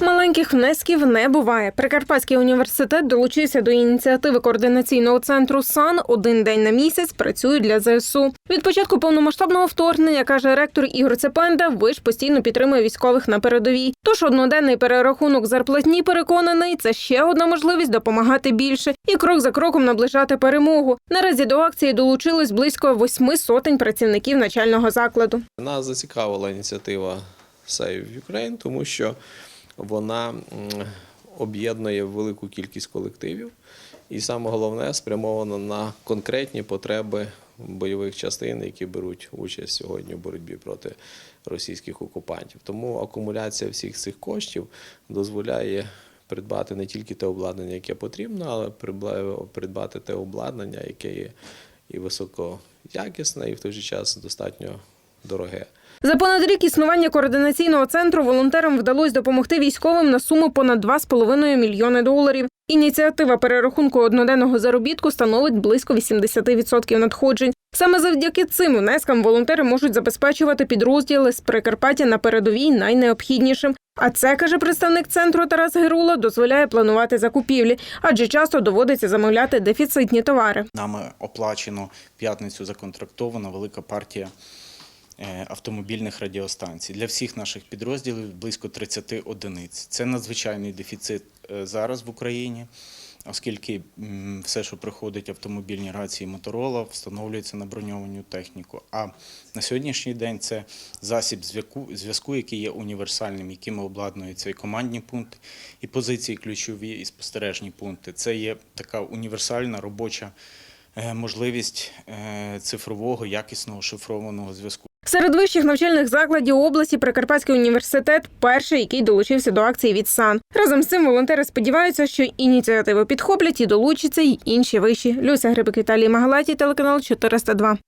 Маленьких внесків не буває. Прикарпатський університет долучився до ініціативи координаційного центру САН один день на місяць працюють для ЗСУ. Від початку повномасштабного вторгнення каже ректор Ігор Цепенда, виш постійно підтримує військових на передовій. Тож одноденний перерахунок зарплатні переконаний це ще одна можливість допомагати більше і крок за кроком наближати перемогу. Наразі до акції долучились близько восьми сотень працівників начального закладу. Нас зацікавила ініціатива Save Ukraine, тому що вона об'єднує велику кількість колективів і саме головне спрямована на конкретні потреби бойових частин, які беруть участь сьогодні в боротьбі проти російських окупантів. Тому акумуляція всіх цих коштів дозволяє придбати не тільки те обладнання, яке потрібно, але придба- придбати те обладнання, яке є і високоякісне, і в той же час достатньо дороге. За понад рік існування координаційного центру волонтерам вдалося допомогти військовим на суму понад 2,5 мільйони доларів. Ініціатива перерахунку одноденного заробітку становить близько 80% надходжень. Саме завдяки цим внескам волонтери можуть забезпечувати підрозділи з Прикарпаття на передовій найнеобхіднішим. А це каже представник центру Тарас Герула, дозволяє планувати закупівлі, адже часто доводиться замовляти дефіцитні товари. Нами оплачено п'ятницю законтрактована велика партія автомобільних радіостанцій. Для всіх наших підрозділів близько 30 одиниць. Це надзвичайний дефіцит е, зараз в Україні, оскільки все, що приходить автомобільні рації Моторола, встановлюється на броньовану техніку. А на сьогоднішній день це засіб зв'язку, який є універсальним, якими обладнуються і командні пункти, і позиції ключові, і спостережні пункти. Це є така універсальна робоча е, можливість е, цифрового якісного шифрованого зв'язку. Серед вищих навчальних закладів області Прикарпатський університет перший, який долучився до акції від САН. Разом з цим волонтери сподіваються, що ініціативу підхоплять і долучаться й інші вищі. Люся Грибик Віталій Магалаті, телеканал 402.